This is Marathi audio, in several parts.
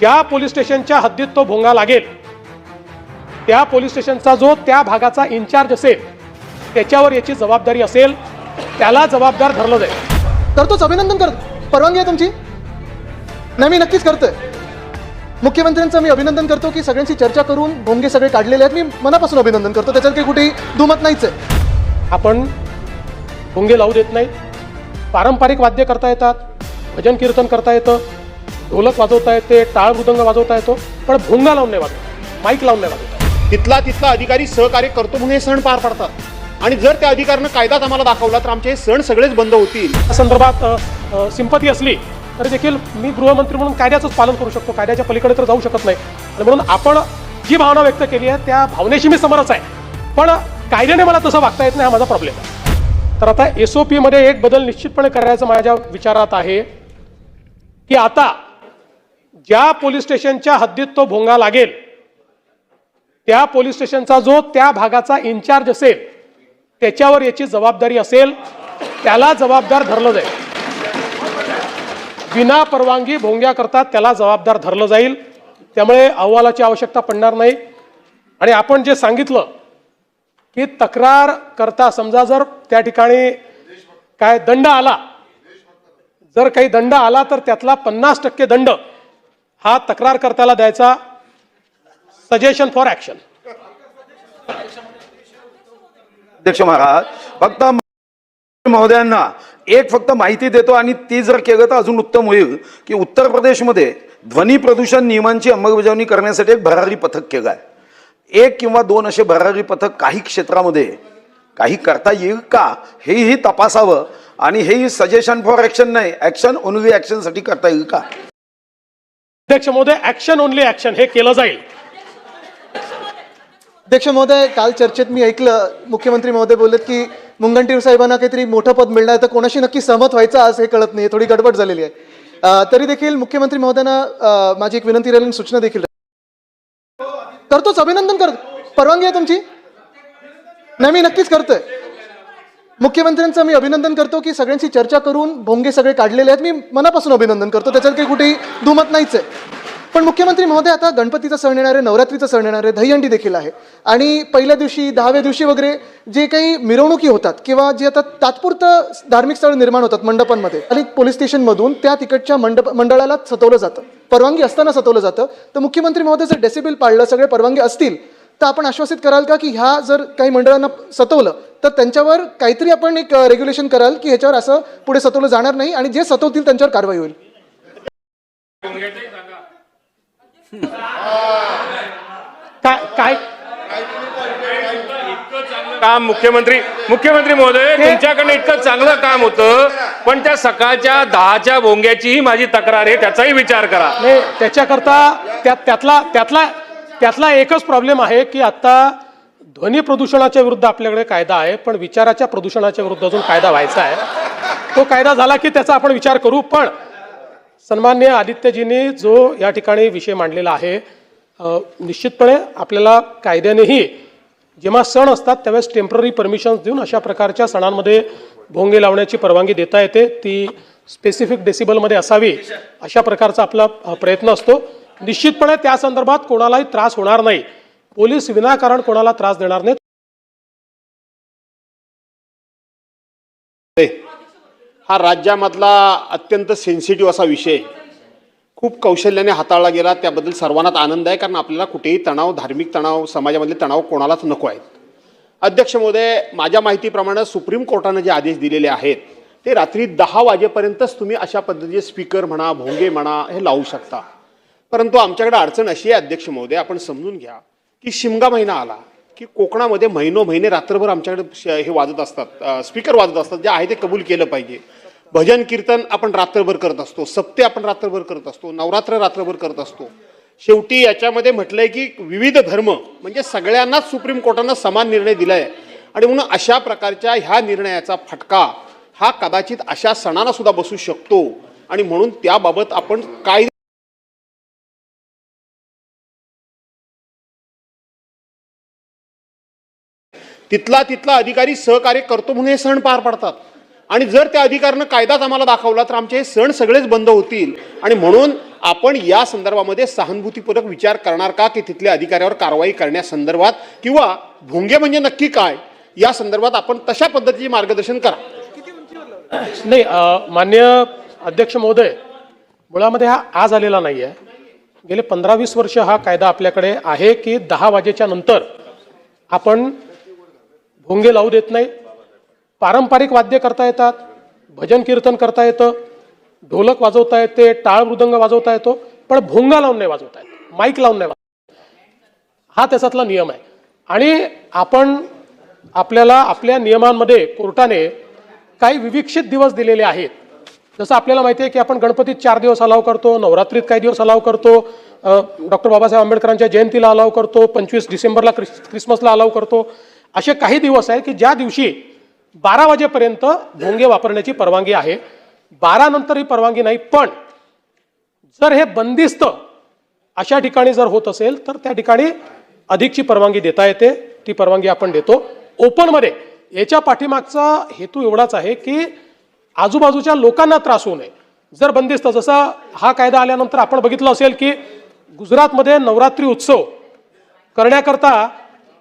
ज्या पोलीस स्टेशनच्या हद्दीत तो भोंगा लागेल त्या पोलीस स्टेशनचा जो त्या भागाचा इन्चार्ज असेल त्याच्यावर याची जबाबदारी असेल त्याला जबाबदार धरलं जाईल. करतोच अभिनंदन करतो. परवानगी आहे तुमची? नाही मी नक्कीच करतोय. मुख्यमंत्र्यांचं मी अभिनंदन करतो की सगळ्यांशी चर्चा करून भोंगे सगळे काढलेले आहेत. मी मनापासून अभिनंदन करतो. त्याच्यात काही कुठेही दुमत नाहीच आहे. आपण भोंगे लावू देत नाही. पारंपरिक वाद्य करता येतात भजन कीर्तन करता येतं. ढोलक वाजवता येते टाळ मृदंग वाजवता येतो पण भोंगा लावून नाही वाजवत. माईक लावून नाही वाजवत. तिथला तिथला अधिकारी सहकार्य करतो म्हणून हे सण पार पडतात. आणि जर त्या अधिकाऱ्यानं कायदाच आम्हाला दाखवला तर आमचे हे सण सगळेच बंद होतील. या संदर्भात सिंपती असली तरी देखील मी गृहमंत्री म्हणून कायद्याचंच पालन करू शकतो. कायद्याच्या पलीकडे तर जाऊ शकत नाही. आणि म्हणून आपण जी भावना व्यक्त केली आहे त्या भावनेशी मी समरच आहे. पण कायद्याने मला तसं वागता येत नाही हा माझा प्रॉब्लेम आहे. तर आता एस ओ पीमध्ये एक बदल निश्चितपणे करायचं माझ्या विचारात आहे की आता ज्या पोलीस स्टेशनच्या हद्दीत तो भोंगा लागेल त्या पोलीस स्टेशनचा जो त्या भागाचा इन्चार्ज असेल त्याच्यावर याची जबाबदारी असेल त्याला जबाबदार धरलं जाईल. विना परवानगी भोंग्या करतात त्याला जबाबदार धरलं जाईल. त्यामुळे अहवालाची आवश्यकता पडणार नाही. आणि आपण जे सांगितलं की तक्रार करता समजा जर त्या ठिकाणी काय दंड आला जर काही दंड आला तर त्यातला पन्नास टक्के दंड हा तक्रार करताना द्यायचा सजेशन फॉर ऍक्शन अध्यक्ष महाराज फक्त महोदयांना एक फक्त माहिती देतो आणि ती जर केलं तर अजून उत्तम होईल की उत्तर प्रदेशमध्ये ध्वनी प्रदूषण नियमांची अंमलबजावणी करण्यासाठी एक भरारी पथक केलं आहे. एक किंवा दोन असे भरारी पथक काही क्षेत्रामध्ये काही करता येईल का हेही तपासावं आणि हेही सजेशन फॉर ॲक्शन नाही ॲक्शन ओनली ॲक्शनसाठी करता येईल का? अध्यक्ष महोदय ऍक्शन ओनली ऍक्शन हे केलं जाईल. अध्यक्ष महोदय काल चर्चेत मी ऐकलं मुख्यमंत्री महोदय बोललेत की मुंगंटीर साहेबांना काहीतरी मोठं पद मिळणार तर कोणाशी नक्की सहमत व्हायचं आज हे कळत नाही थोडी गडबड झालेली आहे. तरी देखील मुख्यमंत्री महोदयांना माझी एक विनंती राहिली सूचना देखील करतोच अभिनंदन करतो परवानगी आहे तुमची? नाही मी नक्कीच करतोय. मुख्यमंत्र्यांचं मी अभिनंदन करतो की सगळ्यांशी चर्चा करून भोंगे सगळे काढलेले आहेत. मी मनापासून अभिनंदन करतो. त्याच्यात काही कुठेही दुमत नाहीच आहे. पण मुख्यमंत्री महोदय आता गणपतीचा सण येणार आहे नवरात्रीचा सण येणार आहे दहीहंडी देखील आहे. आणि पहिल्या दिवशी दहाव्या दिवशी वगैरे जे काही मिरवणुकी होतात किंवा जे आता तात्पुरतं धार्मिक स्थळ निर्माण होतात मंडपांमध्ये आणि पोलीस स्टेशनमधून त्या तिकडच्या मंडप मंडळाला सतवलं जातं. परवानगी असताना सतवलं जातं. तर मुख्यमंत्री महोदय जर डेसिबिल पाळलं सगळे परवानगी असतील तर आपण आश्वासित कराल का की ह्या जर काही मंडळांना सतवलं तर त्यांच्यावर काहीतरी आपण एक रेग्युलेशन कराल की ह्याच्यावर असं पुढे सतवलं जाणार नाही आणि जे सतवतील त्यांच्यावर कारवाई होईल. काय काय? काम मुख्यमंत्री मुख्यमंत्री महोदय तुमच्याकडनं इतकं चांगलं काम होतं पण त्या सकाळच्या दहाच्या भोंग्याचीही माझी तक्रार आहे त्याचाही विचार करा. त्याच्याकरता त्या त्यातला त्यातला त्यातला एकच प्रॉब्लेम आहे की आता ध्वनी प्रदूषणाच्या विरुद्ध आपल्याकडे कायदा आहे पण विचाराच्या प्रदूषणाच्या विरुद्ध अजून कायदा व्हायचा आहे. तो कायदा झाला की त्याचा आपण विचार करू पण सन्मान्य आदित्यजींनी जो या ठिकाणी विषय मांडलेला आहे निश्चितपणे आपल्याला कायद्यानेही जेव्हा सण असतात त्यावेळेस टेंपररी परमिशन्स देऊन अशा प्रकारच्या सणांमध्ये भोंगे लावण्याची परवानगी देता येते. ती स्पेसिफिक डेसिबलमध्ये असावी अशा प्रकारचा आपला प्रयत्न असतो. निश्चितपणे त्या संदर्भात कोणालाही त्रास होणार नाही. पोलीस विनाकारण कोणाला त्रास देणार नाहीत. हा राज्यामधला अत्यंत सेन्सिटिव्ह असा विषय खूप कौशल्याने हाताळला गेला त्याबद्दल सर्वांनाच आनंद आहे कारण आपल्याला कुठेही तणाव धार्मिक तणाव समाजामधले तणाव कोणालाच नको आहेत. अध्यक्ष महोदय माझ्या माहितीप्रमाणे सुप्रीम कोर्टानं जे आदेश दिलेले आहेत ते रात्री दहा वाजेपर्यंतच तुम्ही अशा पद्धतीचे स्पीकर म्हणा भोंगे म्हणा हे लावू शकता. परंतु आमच्याकडे अडचण अशी आहे अध्यक्ष महोदय आपण समजून घ्या की शिमगा महिना आला की कोकणामध्ये महिनो महिने रात्रभर आमच्याकडे श- हे वाजत असतात स्पीकर वाजत असतात जे आहे ते कबूल केलं पाहिजे. भजन कीर्तन आपण रात्रभर करत असतो सप्ते आपण रात्रभर करत असतो नवरात्र रात्रभर करत असतो. शेवटी याच्यामध्ये म्हटलंय की विविध धर्म म्हणजे सगळ्यांनाच सुप्रीम कोर्टानं समान निर्णय दिलाय. आणि म्हणून अशा प्रकारच्या ह्या निर्णयाचा फटका हा कदाचित अशा सणांना सुद्धा बसू शकतो. आणि म्हणून त्याबाबत आपण काय तिथला तिथला अधिकारी सहकार्य करतो म्हणून हे सण पार पडतात. आणि जर त्या अधिकाऱ्यानं कायदाच आम्हाला दाखवला तर आमचे हे सण सगळेच बंद होतील. आणि म्हणून आपण या संदर्भामध्ये सहानुभूतीपूर्वक विचार करणार का की तिथल्या अधिकाऱ्यावर कारवाई करण्यासंदर्भात किंवा भोंगे म्हणजे नक्की काय या संदर्भात आपण तशा पद्धतीचे मार्गदर्शन करा. नाही मान्य अध्यक्ष महोदय मुळामध्ये हा आज आलेला नाही आहे गेले पंधरा वीस वर्ष हा कायदा आपल्याकडे आहे की दहा वाजेच्या नंतर आपण भोंगे लावू देत नाही. पारंपरिक वाद्य करता येतात. भजन कीर्तन करता येतं. ढोलक वाजवता येते. टाळ मृदंग वाजवता येतो. पण भोंगा लावून नाही वाजवता येत. माईक लावून नाही हा त्याच्यातला नियम आहे. आणि आपण आपल्याला आपल्या नियमांमध्ये कोर्टाने काही विविक्षित दिवस दिलेले आहेत. जसं आपल्याला माहिती आहे की आपण गणपतीत चार दिवस अलाव करतो नवरात्रीत काही दिवस अलाव करतो डॉक्टर बाबासाहेब आंबेडकरांच्या जयंतीला अलाव करतो पंचवीस डिसेंबरला क्रिस क्रिसमसला अलाव करतो. असे काही दिवस आहेत की ज्या दिवशी बारा वाजेपर्यंत भोंगे वापरण्याची परवानगी आहे. बारा नंतर ही परवानगी नाही पण जर हे बंदिस्त अशा ठिकाणी जर होत असेल तर त्या ठिकाणी अधिकची परवानगी देता येते. ती परवानगी आपण देतो. ओपनमध्ये याच्या पाठीमागचा हेतू एवढाच आहे की आजूबाजूच्या लोकांना त्रास होऊ नये. जर बंदिस्त जसा हा कायदा आल्यानंतर आपण बघितलं असेल की गुजरातमध्ये नवरात्री उत्सव करण्याकरता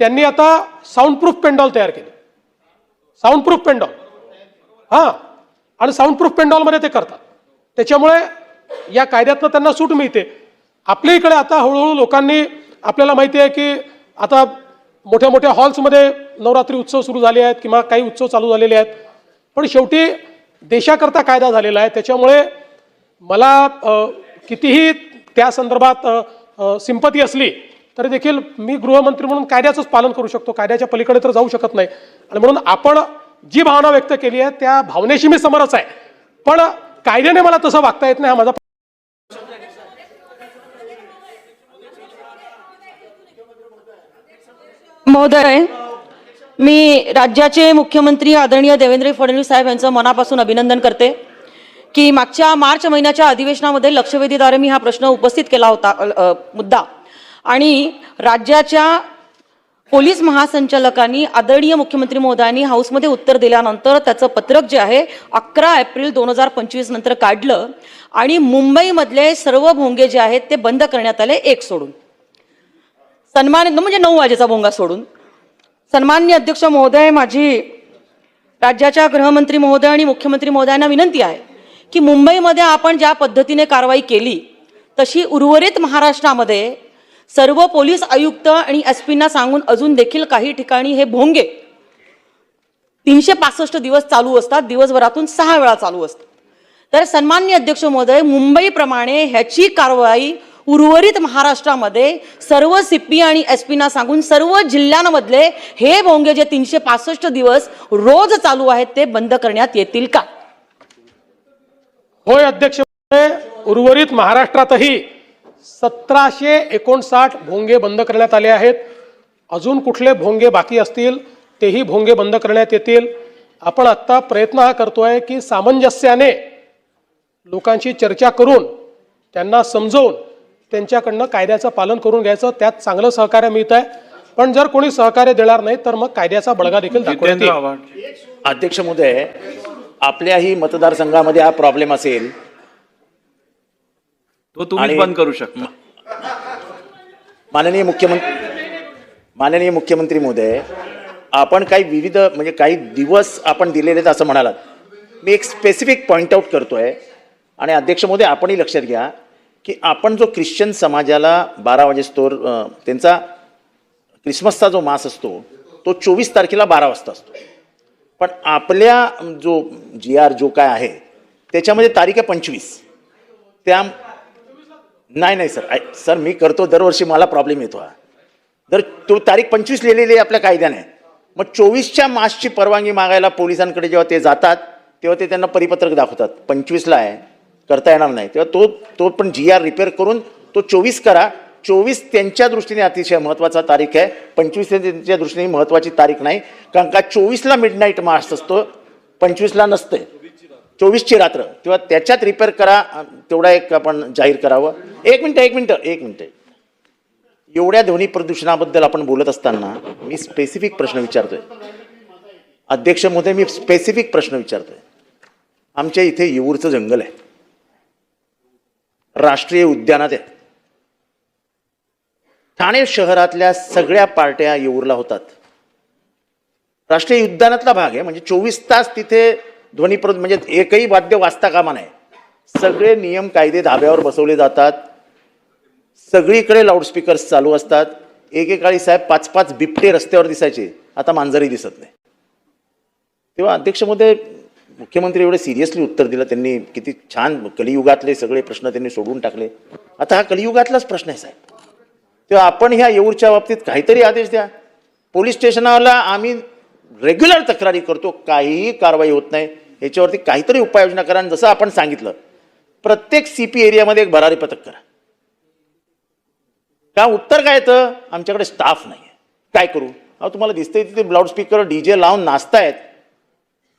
त्यांनी आता साऊंड प्रूफ पेंडॉल तयार केले. साऊंड प्रूफ पेंडॉल हां. आणि साऊंड प्रूफ पेंडॉलमध्ये ते करतात. त्याच्यामुळे या कायद्यातनं त्यांना सूट मिळते. आपल्या इकडे आता हळूहळू लोकांनी आपल्याला माहिती आहे की आता मोठ्या मोठ्या हॉल्समध्ये नवरात्री उत्सव सुरू झाले आहेत किंवा काही उत्सव चालू झालेले आहेत. पण शेवटी देशाकरता कायदा झालेला आहे. त्याच्यामुळे मला कितीही त्या संदर्भात सिंपती असली तरी देखील मी गृहमंत्री म्हणून कायद्याचंच पालन करू शकतो. कायद्याच्या पलीकडे तर जाऊ शकत नाही. आणि म्हणून आपण जी भावना व्यक्त केली आहे त्या भावनेशी मी समरस आहे. पण कायद्याने मला तसं वागता येत नाही हा माझा महोदय मी राज्याचे मुख्यमंत्री आदरणीय देवेंद्र फडणवीस साहेब यांचं मनापासून अभिनंदन करते की मागच्या मार्च महिन्याच्या अधिवेशनामध्ये लक्षवेधीद्वारे मी हा प्रश्न उपस्थित केला होता मुद्दा. आणि राज्याच्या पोलीस महासंचालकांनी आदरणीय मुख्यमंत्री महोदयांनी हाऊसमध्ये उत्तर दिल्यानंतर त्याचं पत्रक जे आहे अकरा एप्रिल दोन हजार पंचवीस नंतर काढलं आणि मुंबईमधले सर्व भोंगे जे आहेत ते बंद करण्यात आले एक सोडून. सन्मान म्हणजे नऊ वाजेचा भोंगा सोडून. सन्मान्य अध्यक्ष महोदय माझी राज्याच्या गृहमंत्री महोदय आणि मुख्यमंत्री महोदयांना विनंती आहे की मुंबईमध्ये आपण ज्या पद्धतीने कारवाई केली तशी उर्वरित महाराष्ट्रामध्ये सर्व पोलीस आयुक्त आणि एस पींना सांगून अजून देखील काही ठिकाणी हे भोंगे. तीनशे पासष्ट दिवस चालू असतात दिवसभरातून सहा वेळा चालू असतात. तर सन्मान्य अध्यक्ष महोदय मुंबईप्रमाणे ह्याची कारवाई उर्वरित महाराष्ट्रामध्ये सर्व सीपी आणि एस पीना सांगून सर्व जिल्ह्यांमधले हे भोंगे जे तीनशे पासष्ट दिवस रोज चालू आहेत ते बंद करण्यात येतील का? होय अध्यक्ष उर्वरित महाराष्ट्रातही सतराशे एकोणसाठ भोंगे बंद करण्यात आले आहेत. अजून कुठले भोंगे बाकी असतील तेही भोंगे बंद करण्यात येतील. आपण आत्ता प्रयत्न हा करतोय की सामंजस्याने लोकांशी चर्चा करून त्यांना समजवून त्यांच्याकडनं कायद्याचं पालन करून घ्यायचं. त्यात चांगलं सहकार्य मिळत आहे पण जर कोणी सहकार्य देणार नाही तर मग कायद्याचा बळगा देखील दाखवण्यात अध्यक्ष महोदय आपल्याही मतदारसंघामध्ये हा प्रॉब्लेम असेल. तो तुम्हीच आणि- बंद करू शकता. माननीय मुख्यमंत्री माननीय मुख्यमंत्री महोदय आपण काही विविध म्हणजे काही दिवस आपण दिलेले आहेत असं म्हणालात. मी एक स्पेसिफिक पॉईंट आऊट करतोय. आणि अध्यक्ष महोदय आपणही लक्षात घ्या की आपण जो ख्रिश्चन समाजाला बारा वाजेस्तोर अं, त्यांचा क्रिसमसचा जो मास असतो तो चोवीस तारखेला बारा वाजता असतो. पण आपल्या जो जी आर जो काय आहे त्याच्यामध्ये तारीख आहे पंचवीस. त्या नाही नाही सर. आय- सर मी करतो. दरवर्षी मला प्रॉब्लेम येतो हा. जर तो तारीख पंचवीस लिहिलेली आहे आपल्या कायद्याने. मग चोवीसच्या मार्चची परवानगी मागायला पोलिसांकडे जेव्हा ते जातात तेव्हा ते त्यांना परिपत्रक दाखवतात. पंचवीसला आहे. करता येणार नाही. तेव्हा तो तो पण जी आर रिपेअर करून तो चोवीस करा. चोवीस त्यांच्या दृष्टीने अतिशय महत्त्वाचा तारीख आहे. पंचवीस त्यांच्या दृष्टीने महत्त्वाची तारीख नाही. कारण का चोवीसला मिडनाईट मार्च असतो. पंचवीसला नसते चोवीसची रात्र. किंवा त्याच्यात रिपेअर करा तेवढा एक आपण जाहीर करावं. एक मिनटं एक मिनटं एक मिनटं. एवढ्या ध्वनी प्रदूषणाबद्दल आपण बोलत असताना मी स्पेसिफिक प्रश्न विचारतोय. अध्यक्ष महोदय मी स्पेसिफिक प्रश्न विचारतोय. आमच्या इथे येऊरचं जंगल आहे. राष्ट्रीय उद्यानात आहे. ठाणे शहरातल्या सगळ्या पार्ट्या येऊरला होतात. राष्ट्रीय उद्यानातला भाग आहे म्हणजे चोवीस तास तिथे ध्वनी म्हणजे एकही वाद्य वाचता कामा नाही सगळे नियम कायदे धाब्यावर बसवले जातात. सगळीकडे लाऊडस्पीकर्स चालू असतात. एकेकाळी साहेब पाच पाच बिबटे रस्त्यावर दिसायचे. आता मांजरही दिसत नाही. तेव्हा अध्यक्ष मुख्यमंत्री एवढे सिरियसली उत्तर दिलं. त्यांनी किती छान कलियुगातले सगळे प्रश्न त्यांनी सोडून टाकले. आता हा कलियुगातलाच प्रश्न आहे साहेब. तेव्हा आपण ह्या येऊरच्या बाबतीत काहीतरी आदेश द्या. पोलीस स्टेशनाला आम्ही रेग्युलर तक्रारी करतो. काहीही कारवाई होत नाही. याच्यावरती काहीतरी उपाययोजना करा आणि जसं आपण सांगितलं प्रत्येक सी पी एरियामध्ये एक भरारी पथक करा. का उत्तर काय येतं? आमच्याकडे स्टाफ नाही आहे काय करू? अहो तुम्हाला दिसतंय तिथे लाऊडस्पीकर डी जे लावून नाचतायत.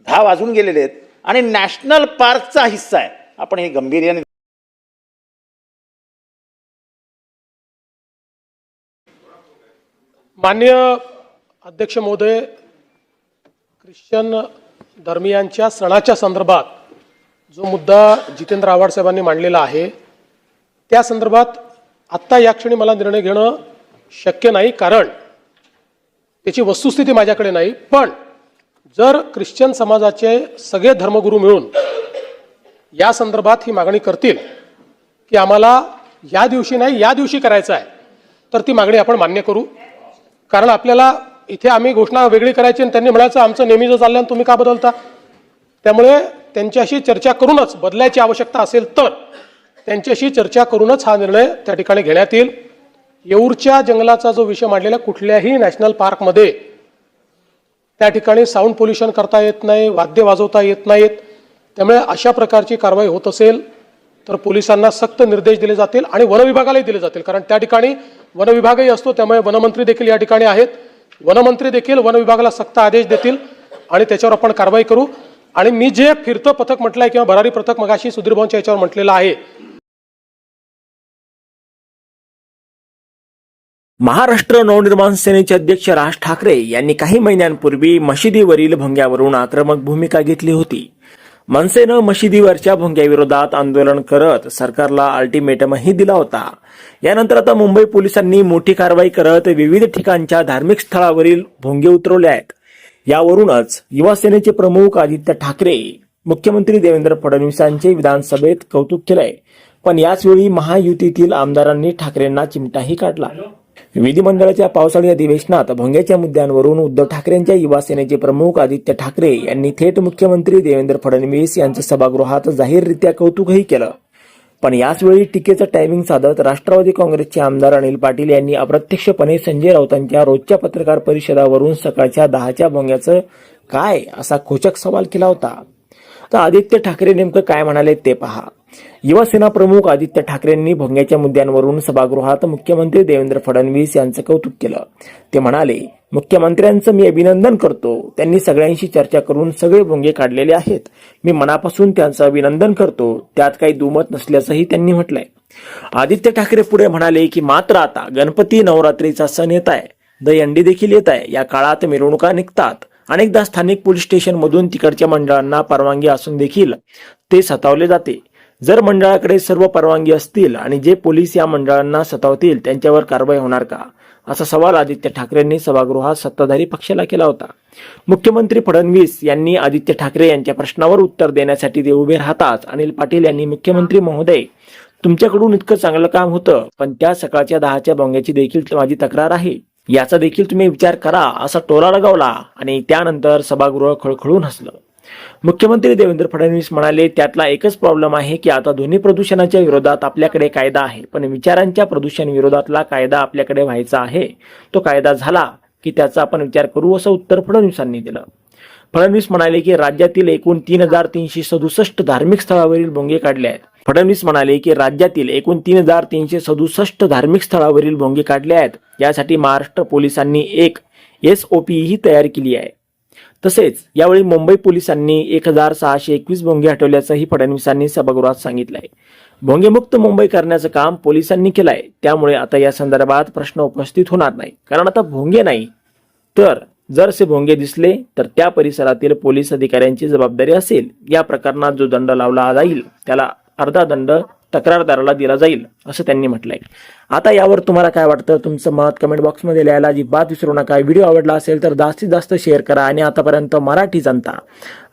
दहा वाजून गेलेले आहेत आणि नॅशनल पार्कचा हिस्सा आहे. आपण हे गंभीर्याने मान्य अध्यक्ष महोदय ख्रिश्चन धर्मियांच्या सणाच्या संदर्भात जो मुद्दा जितेंद्र आव्हाड साहेबांनी मांडलेला आहे त्या संदर्भात आत्ता या क्षणी मला निर्णय घेणं शक्य नाही कारण त्याची वस्तुस्थिती माझ्याकडे नाही. पण जर ख्रिश्चन समाजाचे सगळे धर्मगुरू मिळून या संदर्भात ही मागणी करतील की आम्हाला या दिवशी नाही या दिवशी करायचं आहे तर ती मागणी आपण मान्य करू. कारण आपल्याला इथे आम्ही घोषणा वेगळी करायची आणि त्यांनी म्हणायचं आमचं नेहमीचं चाललं आणि तुम्ही का बदलता? त्यामुळे त्यांच्याशी चर्चा करूनच बदलायची आवश्यकता असेल तर त्यांच्याशी चर्चा करूनच हा निर्णय त्या ठिकाणी घेण्यात येईल. येऊरच्या जंगलाचा जो विषय मांडलेला कुठल्याही नॅशनल पार्कमध्ये त्या ठिकाणी साऊंड पोल्युशन करता येत नाही वाद्य वाजवता येत नाहीत. त्यामुळे अशा प्रकारची कारवाई होत असेल तर पोलिसांना सक्त निर्देश दिले जातील आणि वनविभागालाही दिले जातील. कारण त्या ठिकाणी वनविभागही असतो त्यामुळे वनमंत्री देखील या ठिकाणी आहेत. वनमंत्री देखील वन विभागाला सक्त आदेश देतील आणि त्याच्यावर आपण कारवाई करू. आणि मी जे फिरतं पथक म्हटलं आहे किंवा भरारी पथक मगाशी सुधीर भवनच्या याच्यावर म्हटलेलं आहे. महाराष्ट्र नवनिर्माण सेनेचे अध्यक्ष राज ठाकरे यांनी काही महिन्यांपूर्वी मशिदीवरील भंग्यावरून आक्रमक भूमिका घेतली होती. मनसेनं मशिदीवरच्या भोंग्याविरोधात आंदोलन करत सरकारला अल्टिमेटमही दिला होता. यानंतर आता मुंबई पोलिसांनी मोठी कारवाई करत विविध ठिकाणच्या धार्मिक स्थळावरील भोंगे उतरवले आहेत. यावरूनच युवा सेनेचे प्रमुख आदित्य ठाकरे मुख्यमंत्री देवेंद्र फडणवीसांचे विधानसभेत कौतुक केलंय. पण याचवेळी महायुतीतील आमदारांनी ठाकरेंना चिमटाही काढला. विधिमंडळाच्या पावसाळी अधिवेशनात भोंग्याच्या मुद्द्यांवरून उद्धव ठाकरेंच्या युवा सेनेचे प्रमुख आदित्य ठाकरे यांनी थेट मुख्यमंत्री देवेंद्र फडणवीस यांचं सभागृहात जाहीररित्या कौतुकही केलं. पण याचवेळी टीकेचं टायमिंग साधत राष्ट्रवादी काँग्रेसचे आमदार अनिल पाटील यांनी अप्रत्यक्षपणे संजय राऊतांच्या रोजच्या पत्रकार परिषदावरून सकाळच्या दहाच्या भोंग्याचं काय असा खोचक सवाल केला होता. तर आदित्य ठाकरे नेमकं काय म्हणाले ते पहा. युवासेना प्रमुख आदित्य ठाकरेंनी भोंग्याच्या मुद्द्यांवरून सभागृहात मुख्यमंत्री देवेंद्र फडणवीस यांचं कौतुक केलं. ते म्हणाले मुख्यमंत्र्यांचं मी अभिनंदन करतो. त्यांनी सगळ्यांशी चर्चा करून सगळे भोंगे काढलेले आहेत. मी मनापासून त्यांचं अभिनंदन करतो. त्यात काही दुमत नसल्याचंही त्यांनी म्हटलंय. आदित्य ठाकरे पुढे म्हणाले की मात्र आता गणपती नवरात्रीचा सण येत आहे. दयंडी देखील येत आहे. या काळात मिरवणुका निघतात. अनेकदा स्थानिक पोलीस स्टेशन मधून तिकडच्या मंडळांना परवानगी असून देखील ते सतावले जाते. जर मंडळाकडे सर्व परवानगी असतील आणि जे पोलीस या मंडळांना सतावतील त्यांच्यावर कारवाई होणार का? असा सवाल आदित्य ठाकरेंनी सभागृहात सत्ताधारी पक्षाला केला होता. मुख्यमंत्री फडणवीस यांनी आदित्य ठाकरे यांच्या प्रश्नावर उत्तर देण्यासाठी ते उभे राहताच अनिल पाटील यांनी मुख्यमंत्री महोदय तुमच्याकडून इतकं चांगलं काम होतं पण त्या सकाळच्या दहाच्या बोंग्याची देखील माझी तक्रार आहे. याचा देखील तुम्ही विचार करा असा टोला लगावला आणि त्यानंतर सभागृह खळखळून हसलं. मुख्यमंत्री देवेंद्र फडणवीस म्हणाले त्यातला एकच प्रॉब्लेम आहे की आता ध्वनी प्रदूषणाच्या विरोधात आपल्याकडे कायदा आहे. पण विचारांच्या प्रदूषण विरोधातला कायदा आपल्याकडे व्हायचा आहे. तो कायदा झाला की त्याचा आपण विचार करू असं उत्तर फडणवीसांनी दिलं. फडणवीस म्हणाले की राज्यातील एकूण तीन हजार तीनशे सदुसष्ट धार्मिक स्थळावरील भोंगे काढले आहेत. फडणवीस म्हणाले की राज्यातील एकूण तीन हजार तीनशे सदुसष्ट धार्मिक स्थळावरील भोंगे काढले आहेत. यासाठी महाराष्ट्र पोलिसांनी एक एस ही तयार केली आहे. तसेच यावेळी मुंबई पोलिसांनी एक हजार सहाशे एकवीस भोंगे हटवल्याचंही फडणवीसांनी सभागृहात सांगितलं आहे भोंगेमुक्त मुंबई करण्याचं काम पोलिसांनी केलं आहे त्यामुळे आता या संदर्भात प्रश्न उपस्थित होणार नाही. कारण आता भोंगे नाही. तर जर असे भोंगे दिसले तर त्या परिसरातील पोलीस अधिकाऱ्यांची जबाबदारी असेल. या प्रकरणात जो दंड लावला जाईल त्याला अर्धा दंड तक्रारदाराला दिला जाईल असं त्यांनी म्हटलंय. आता यावर तुम्हाला काय वाटतं? तुमचं मत कमेंट बॉक्समध्ये लिहायला अजिबात विसरू नका. व्हिडिओ आवडला असेल तर जास्तीत जास्त शेअर करा आणि आतापर्यंत मराठी जनता.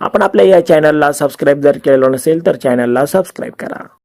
आपण आपल्या या चॅनलला सबस्क्राईब जर केलेलं नसेल तर चॅनलला सबस्क्राईब करा.